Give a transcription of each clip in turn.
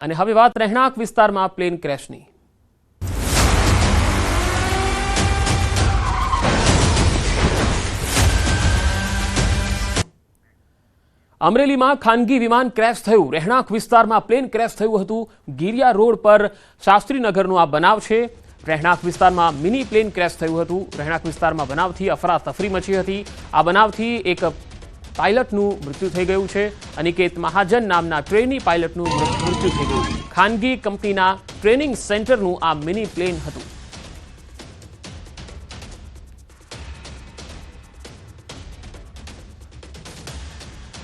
અને હવે વાત રહેણાંક વિસ્તારમાં પ્લેન ક્રેશની. અમરેલીમાં ખાનગી વિમાન ક્રેશ થયું. રહેણાંક વિસ્તારમાં પ્લેન ક્રેશ થયું હતું. ગિરિયા રોડ પર શાસ્ત્રીનગરનો આ બનાવ છે. રહેણાંક વિસ્તારમાં મિની પ્લેન ક્રેશ થયું હતું. રહેણાંક વિસ્તારમાં બનાવથી અફરાતફરી મચી હતી. આ બનાવથી એક પાયલટનું મૃત્યુ થઈ ગયું છે. અનિકેત મહાજન નામના ટ્રેની પાયલટનું મૃત્યુ થઈ ગયું. ખાનગી કંપનીના ટ્રેનિંગ સેન્ટરનું આ મિની પ્લેન હતું.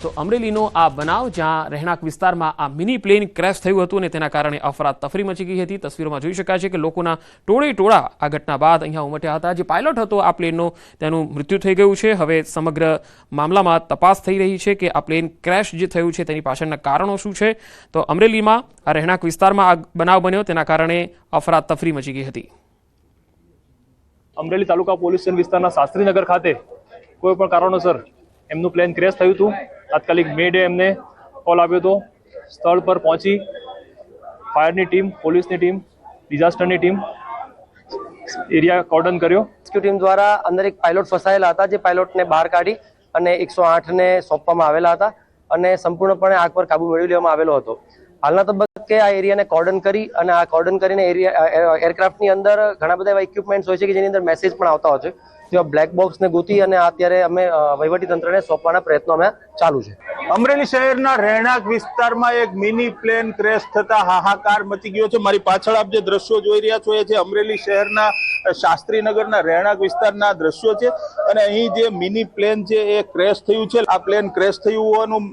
તો અમરેલીનો આ બનાવ, જ્યાં રહેણાંક વિસ્તારમાં આ મિની પ્લેન ક્રેશ થયું હતું અને તેના કારણે અફરાતફરી મચી ગઈ હતી. તસવીરોમાં જોઈ શકાય છે કે લોકોના ટોળે ટોળા આ ઘટના બાદ અહીંયા ઉમટ્યા હતા. જે પાયલોટ હતો આ પ્લેનનો, તેનું મૃત્યુ થઈ ગયું છે. હવે સમગ્ર મામલામાં તપાસ થઈ રહી છે કે આ પ્લેન ક્રેશ જે થયું છે તેની પાછળના કારણો શું છે. તો અમરેલીમાં આ રહેણાંક વિસ્તારમાં આ બનાવ બન્યો, તેના કારણે અફરાતફરી મચી ગઈ હતી. અમરેલી તાલુકા પોલીસ સ્ટેશન વિસ્તારના શાસ્ત્રીનગર ખાતે કોઈ પણ કારણોસર એમનું પ્લેન ક્રેશ થયું હતું. તાત્કાલિક મે ડે એમને કોલ આવ્યો હતો. સ્થળ પર પહોંચી ફાયરની ટીમ પોલીસની ટીમ ડિઝાસ્ટરની ટીમ એરિયા કોર્ડન કર્યો. રેસ્ક્યુ ટીમ દ્વારા અંદર એક પાયલોટ ફસાયેલા હતા, જે પાયલોટને બહાર કાઢી અને એકસો આઠને સોંપવામાં આવેલા હતા અને સંપૂર્ણપણે આગ પર કાબુ મેળવી લેવામાં આવેલો હતો. હાલના તબક્કે આ એરિયાને કોર્ડન કરી અને આ કોર્ડન કરીને એરિયા એરક્રાફ્ટની અંદર ઘણા બધા એવા ઇક્વિપમેન્ટ્સ હોય છે કે જેની અંદર મેસેજ પણ આવતા હોય છે. તેવા બ્લેક બોક્સને ગોતી અને અત્યારે અમે વહીવટી તંત્રને સોંપવાના પ્રયત્નો અમે ચાલુ છે. અમરેલી શહેરના રહેણાંક વિસ્તારમાં એક મિની પ્લેન ક્રેશ થતા હાહાકાર મચી ગયો છે. મારી પાછળ આપ જે દ્રશ્યો જોઈ રહ્યા છો, એ છે અમરેલી શહેરના શાસ્ત્રીનગરના રહેણાંક વિસ્તારના દ્રશ્યો છે. અને અહીં જે મિની પ્લેન છે, એ ક્રેશ થયું છે. આ પ્લેન ક્રેશ થયું હોવાનું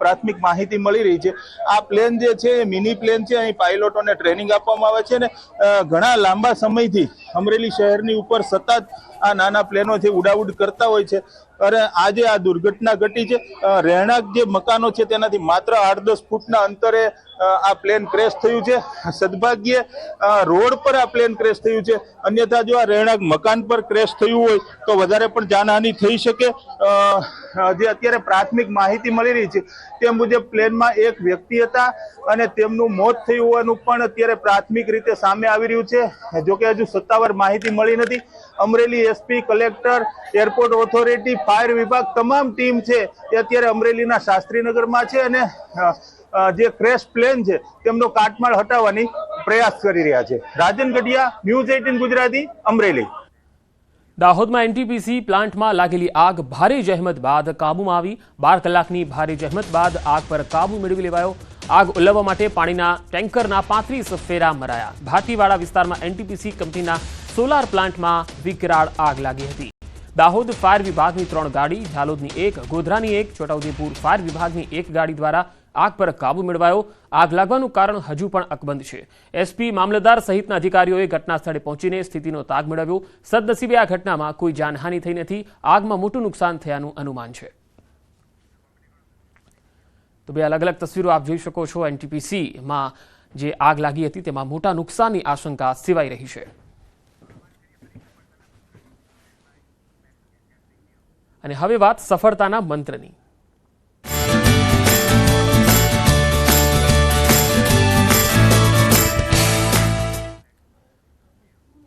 પ્રાથમિક માહિતી મળી રહી છે. આ પ્લેન જે છે, એ મિની પ્લેન છે. અહીં પાયલોટોને ટ્રેનિંગ આપવામાં આવે છે અને ઘણા લાંબા સમયથી અમરેલી શહેરની ઉપર સતત આ નાના પ્લેનો જે ઉડાઉડ કરતા હોય છે. અને આજે આ દુર્ઘટના ઘટી છે રહેણાંક જે મકાનો છે તેનાથી માત્ર આઠ દસ ફૂટના અંતરે આ પ્લેન ક્રેશ થયું છે. સદભાગ્યે રોડ પર આ પ્લેન ક્રેશ થયું છે. અન્યથા જો આ રહેણાંક મકાન પર ક્રેશ થયું હોય, તો વધારે પણ જાનહાનિ થઈ શકે. જે અત્યારે પ્રાથમિક માહિતી મળી રહી છે, તે મુજબ પ્લેનમાં એક વ્યક્તિ હતા અને તેમનું મોત થયું હોવાનું પણ અત્યારે પ્રાથમિક રીતે સામે આવી રહ્યું છે. જોકે હજુ સત્તાવાર માહિતી મળી નથી. Amreli SP collector airport authority fire વિભાગ તમામ ટીમ છે તે અત્યારે અમરેલીના શાસ્ત્રીનગરમાં છે અને જે ક્રેશ પ્લેન છે તેમનો કાટમાળ હટાવવાની પ્રયાસ કરી રહ્યા છે. Rajan Gadhiya, news eighteen Gujarati, Amreli. દાહોદમાં એનટીપીસી પ્લાન્ટમાં લાગેલી આગ ભારે જહેમત બાદ કાબૂમાં આવી. બાર કલાકની ભારે જહેમત બાદ આગ પર કાબુ મેળવી લેવાયો. આગ ઉલ્લવવા માટે પાણીના ટેન્કરના પાંત્રીસ ફેરા મરાયા. ભાતીવાડા વિસ્તારમાં એનટીપીસી કંપનીના સોલાર પ્લાન્ટમાં વિકરાળ આગ લાગી હતી. દાહોદ ફાયર વિભાગની ત્રણ ગાડી, ઝાલોદની એક, ગોધરાની એક, છોટાઉદેપુર ફાયર વિભાગની એક ગાડી દ્વારા આગ પર કાબુ મેળવાયો. આગ લાગવાનું કારણ હજુ પણ અકબંધ છે. એસપી મામલતદાર સહિતના અધિકારીઓએ ઘટના સ્થળે પહોંચીને સ્થિતિનો તાગ મેળવ્યો. સદનસીબે આ ઘટનામાં કોઈ જાનહાનિ થઈ નથી. આગમાં મોટું નુકસાન થયાનું અનુમાન છે. તો બે અલગ અલગ તસવીરો આપ જોઈ શકો છો. એનટીપીસીમાં જે આગ લાગી હતી તેમાં મોટા નુકસાનની આશંકા સેવાઈ રહી છે. અને હવે વાત સફળતાના મંત્રની.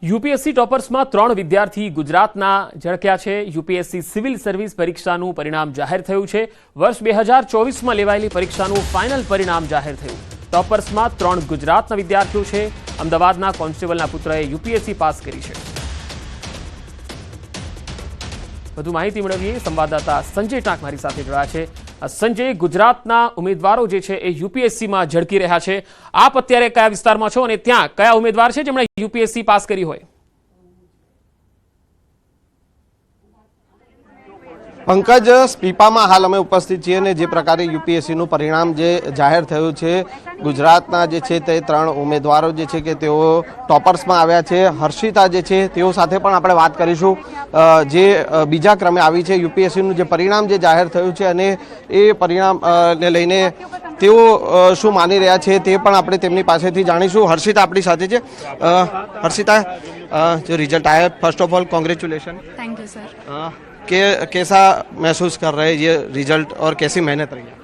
યુપીએસસી ટોપર્સમાં ત્રણ વિદ્યાર્થી ગુજરાતના ઝળક્યા છે. યુપીએસસી સિવિલ સર્વિસ પરીક્ષાનું પરિણામ જાહેર થયું છે. વર્ષ બે હજાર ચોવીસમાં લેવાયેલી પરીક્ષાનું ફાઇનલ પરિણામ જાહેર થયું. ટોપર્સમાં ત્રણ ગુજરાતના વિદ્યાર્થીઓ છે. અમદાવાદના કોન્સ્ટેબલના પુત્રએ યુપીએસસી પાસ કરી છે. વધુ માહિતી મેળવીએ. સંવાદદાતા સંજય ટાંક મારી સાથે જોડાયા છે. સંજય, ગુજરાતના ઉમેદવારો જે છે એ યુપીએસસીમાં ઝળકી રહ્યા છે. આપ અત્યારે કયા વિસ્તારમાં છો અને ત્યાં કયા ઉમેદવાર છે જેમણે યુપીએસસી પાસ કરી હોય? પંકજ સ્પીપામાં હાલ અમે ઉપસ્થિત છીએ અને જે પ્રકારે યુપીએસસીનું પરિણામ જે જાહેર થયું છે ગુજરાતના જે છે તે ત્રણ ઉમેદવારો જે છે કે તેઓ ટોપર્સમાં આવ્યા છે. હર્ષિતા જે છે તેઓ સાથે પણ આપણે વાત કરીશું. જે બીજા ક્રમે આવી છે યુપીએસસીનું જે પરિણામ જે જાહેર થયું છે અને એ પરિણામને લઈને તેઓ શું માની રહ્યા છે તે પણ આપણે તેમની પાસેથી જાણીશું. હર્ષિતા આપણી સાથે છે. હર્ષિતા જો રિઝલ્ટ આવ્યા first of all congratulation thank you sir के कैसा महसूस कर रहे हैं ये रिज़ल्ट और कैसी मेहनत रही है?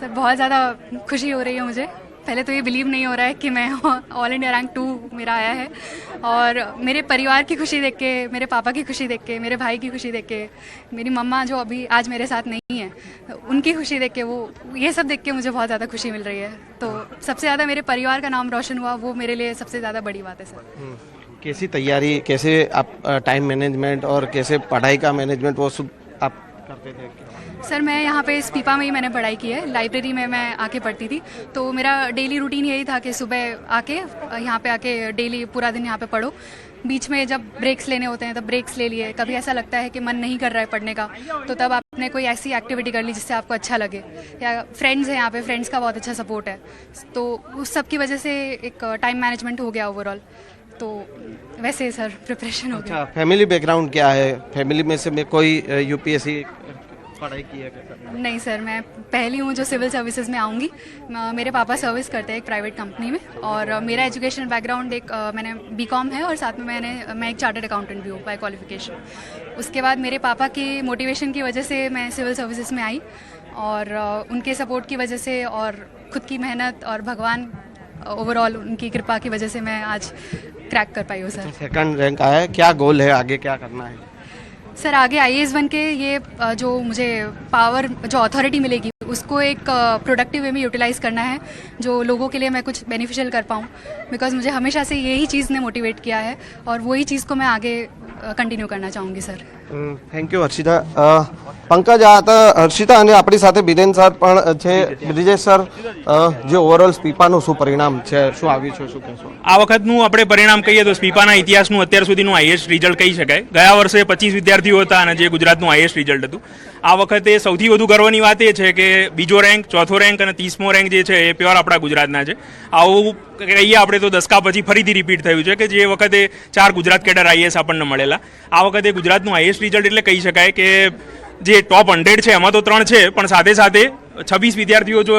सर बहुत ज़्यादा खुशी हो रही है मुझे। पहले तो ये बिलीव नहीं हो रहा है कि मैं ऑल इंडिया रैंक टू मेरा आया है। और मेरे परिवार की खुशी देख के मेरे पापा की खुशी देख के मेरे भाई की खुशी देख के मेरी मम्मा जो अभी आज मेरे साथ नहीं है उनकी खुशी देख के वो ये सब देख के मुझे बहुत ज़्यादा खुशी मिल रही है। तो सबसे ज़्यादा मेरे परिवार का नाम रोशन हुआ वो मेरे लिए सबसे ज़्यादा बड़ी बात है सर। कैसी तैयारी, कैसे आप टाइम मैनेजमेंट और कैसे पढ़ाई का मैनेजमेंट वो सब आप करते थे? सर, मैं यहाँ पे स्पीपा में ही मैंने पढ़ाई की है। लाइब्रेरी में मैं आके पढ़ती थी। तो मेरा डेली रूटीन यही था कि सुबह आके यहाँ पे आके डेली पूरा दिन यहाँ पे पढ़ो। बीच में जब ब्रेक्स लेने होते हैं, तब ब्रेक्स ले लिए। कभी ऐसा लगता है कि मन नहीं कर रहा है पढ़ने का तो तब आपने कोई ऐसी एक्टिविटी कर ली जिससे आपको अच्छा लगे। या फ्रेंड्स हैं यहाँ पे फ्रेंड्स का बहुत अच्छा सपोर्ट है। तो उस सब की वजह से एक टाइम मैनेजमेंट हो गया ओवरऑल तो वैसे सर प्रिपरेशन हो गया। अच्छा फैमिली बैकग्राउंड क्या है? फैमिली में से में कोई यूपीएससी पढ़ाई की है कैसा नहीं सर मैं पहली हूँ जो सिविल सर्विसेज़ में आऊँगी। मेरे पापा सर्विस करते हैं एक प्राइवेट कंपनी में और मेरा एजुकेशन बैकग्राउंड एक मैंने बीकॉम है और साथ में मैंने मैं एक चार्टर्ड अकाउंटेंट भी हूँ बाई क्वालिफिकेशन उसके बाद मेरे पापा के मोटिवेशन की वजह से मैं सिविल सर्विसेज़ में आई और उनके सपोर्ट की वजह से और खुद की मेहनत और भगवान ओवरऑल उनकी कृपा की वजह से मैं आज क्रैक कर पाई हो सर सेकंड रैंक आया है क्या गोल है आगे क्या करना है? सर आगे आई एस बन के ये जो मुझे पावर जो अथॉरिटी मिलेगी उसको एक प्रोडक्टिव वे में यूटिलाइज करना है जो लोगों के लिए मैं कुछ बेनिफिशियल कर पाऊँ। बिकॉज़ मुझे हमेशा से यही चीज़ ने मोटिवेट किया है और वही चीज़ को मैं आगे कंटिन्यू करना चाहूँगी sir thank you Harshita. Pankaj, આ હતા હર્ષિતા અને આપણી સાથે બિરેન સર પણ છે. બ્રિજેશ સર જે ઓવરઓલ સ્પીપાનું શું પરિણામ છે? શું આવ્યું છે? શું કહેશો? આ વખતનું આપણે પરિણામ કહીએ તો સ્પીપાના ઇતિહાસનું અત્યાર સુધીનું હાઈએસ્ટ રિઝલ્ટ કહી શકાય. ગયા વર્ષે પચીસ વિદ્યાર્થીઓ હતા અને જે ગુજરાતનું હાઈએસ્ટ રિઝલ્ટ હતું. આ વખતે સૌથી વધુ ગર્વની વાત એ છે કે બીજો રેન્ક ચોથો રેન્ક અને ત્રીસમો રેન્ક જે છે એ પ્યોર આપણા ગુજરાતના છે. આવું કહીએ આપણે તો દસકા પછી ફરીથી રિપીટ થયું છે કે જે વખતે ચાર ગુજરાત કેડર આઈએસ આપણને મળેલા. આ વખતે ગુજરાતનું રિઝલ્ટ એટલે કહી શકાય કે જે ટોપ હંડ્રેડ છે, એમાં તો ત્રણ છે, પણ સાથે સાથે છવ્વીસ વિદ્યાર્થીઓ જો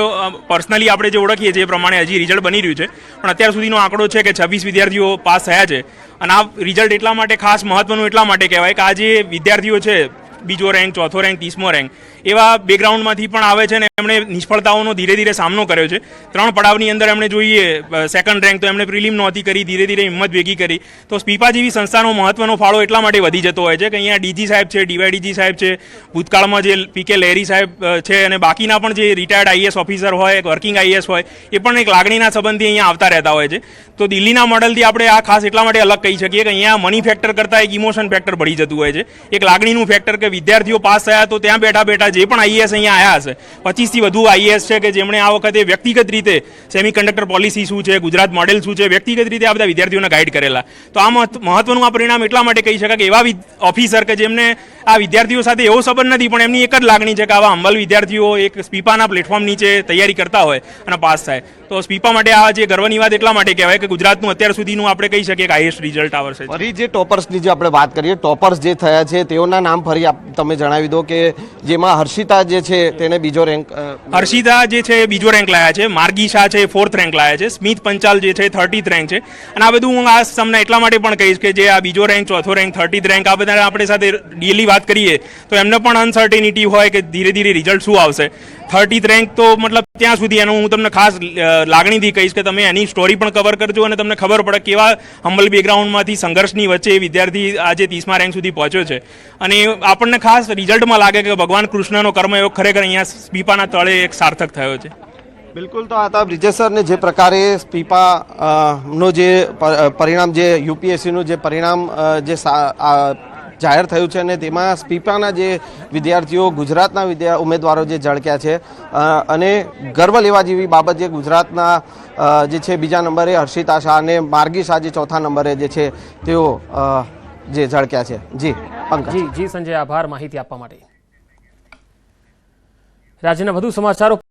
પર્સનલી આપણે જે ઓળખીએ છીએ એ પ્રમાણે હજી રિઝલ્ટ બની રહ્યું છે. પણ અત્યાર સુધીનો આંકડો છે કે છવ્વીસ વિદ્યાર્થીઓ પાસ થયા છે. અને આ રિઝલ્ટ એટલા માટે ખાસ મહત્વનું એટલા માટે કહેવાય કે આ જે વિદ્યાર્થીઓ છે બીજો રેન્ક, ચોથો રેન્ક, ત્રીસમો રેન્ક, એવા બેકગ્રાઉન્ડમાંથી પણ આવે છે ને એમણે નિષ્ફળતાઓનો ધીરે ધીરે સામનો કર્યો છે. ત્રણ પડાવની અંદર એમણે જોઈએ સેકન્ડ રેન્ક તો એમણે પ્રિલિમ નહોતી કરી ધીરે ધીરે હિંમત ભેગી કરી. તો સ્પીપા જેવી સંસ્થાનો મહત્વનો ફાળો એટલા માટે વધી જતો હોય છે કે અહીંયા ડીજી સાહેબ છે, ડીવાયડીજી સાહેબ છે, ભૂતકાળમાં જે પીકે લહેરી સાહેબ છે અને બાકીના પણ જે રિટાયર્ડ આઈએસ ઓફિસર હોય વર્કિંગ આઈએસ હોય, એ પણ એક લાગણીના સંબંધી અહીંયા આવતા રહેતા હોય છે. તો દિલ્હીના મોડલથી આપણે આ ખાસ એટલા માટે અલગ કહી શકીએ કે અહીંયા મની ફેક્ટર કરતાં એક ઇમોશન ફેક્ટર ભળી જતું હોય છે. એક લાગણીનું ફેક્ટર કે વિદ્યાર્થીઓ પાસ થયા તો ત્યાં બેઠા બેઠા જે પણ આઈએસ અહીંયા આવ્યા હશે, પચીસથી વધુ આઈએસ છે કે જેમણે આ વખતે વ્યક્તિગત રીતે સેમી કન્ડક્ટર પોલિસી શું છે, ગુજરાત મોડેલ શું છે, વ્યક્તિગત રીતે આ બધા વિદ્યાર્થીઓને ગાઈડ કરેલા. તો આ મહત્વ- મહત્વનું આ પરિણામ એટલા માટે કહી શકાય કે એવા ઓફિસર કે જેમને આ વિદ્યાર્થીઓ સાથે એવો સંબંધ નથી, પણ એમની એક જ લાગણી છે કે આવા અમલ વિદ્યાર્થીઓ એક સ્પીપાના પ્લેટફોર્મ નીચે તૈયારી કરતા હોય અને પાસ થાય. તો સ્પીપા માટે આ જે ગર્વની વાત એટલા માટે કહેવાય કે ગુજરાતનું અત્યાર સુધીનું આપણે કહી શકીએ કે હાઈએસ્ટ રિઝલ્ટ આવશે ફરી જે ટોપર્સની જે આપણે વાત કરીએ ટોપર્સ જે થયા છે, તેઓના નામ ફરી તમે જણાવી દો કે જેમાં હર્ષિતા જે છે તેને બીજો રેન્ક હર્ષિતા જે છે એ બીજો રેન્ક લાયા છે, માર્ગી શાહ છે એ ફોર્થ રેન્ક લાયા છે, સ્મિત પંચાલ જે છે થર્ટીથ રેન્ક છે. અને આ બધું હું આ તમને એટલા માટે પણ કહીશ કે જે આ બીજો રેન્ક ચોથો રેન્ક થર્ટીથ રેન્ક આ બધા આપણે સાથે ડેલી વાત કરીએ, તો એમને પણ અનસર્ટેનિટી હોય કે ધીરે ધીરે રિઝલ્ટ શું આવશે. થર્ટીથ રેન્ક તો મતલબ ત્યાં સુધી એનું હું તમને ખાસ લાગણીથી કહીશ કે તમે એની સ્ટોરી પણ કવર કરજો અને તમને ખબર પડે કેવા હંબલ બેકગ્રાઉન્ડમાંથી સંઘર્ષની વચ્ચે વિદ્યાર્થી આજે ત્રીસમા રેન્ક સુધી પહોંચ્યો છે. અને આપણને ખાસ રિઝલ્ટમાં લાગે કે ભગવાન કૃષ્ણનો કર્મયોગ ખરેખર અહીંયા સ્પીપાના તળે એક સાર્થક થયો છે. બિલકુલ, તો આતા હતા બ્રિજેશ સરને જે પ્રકારે સ્પીપા નો જે પરિણામ જે યુપીએસસીનું જે પરિણામ જે જાહેર થયું છે અને તેમાં સ્પીપાના જે વિદ્યાર્થીઓ, ગુજરાતના ઉમેદવારો જે ઝળક્યા છે અને ગર્વ લેવા જેવી બાબત જે ગુજરાતના જે છે બીજા નંબરે હર્ષિતા શાહ અને માર્ગી શાહ જે ચોથા નંબરે જે છે તેઓ જે ઝળક્યા છે. જી, પંકજ. જી જી, સંજય, આભાર માહિતી આપવા માટે. રાજ્યના વધુ સમાચારો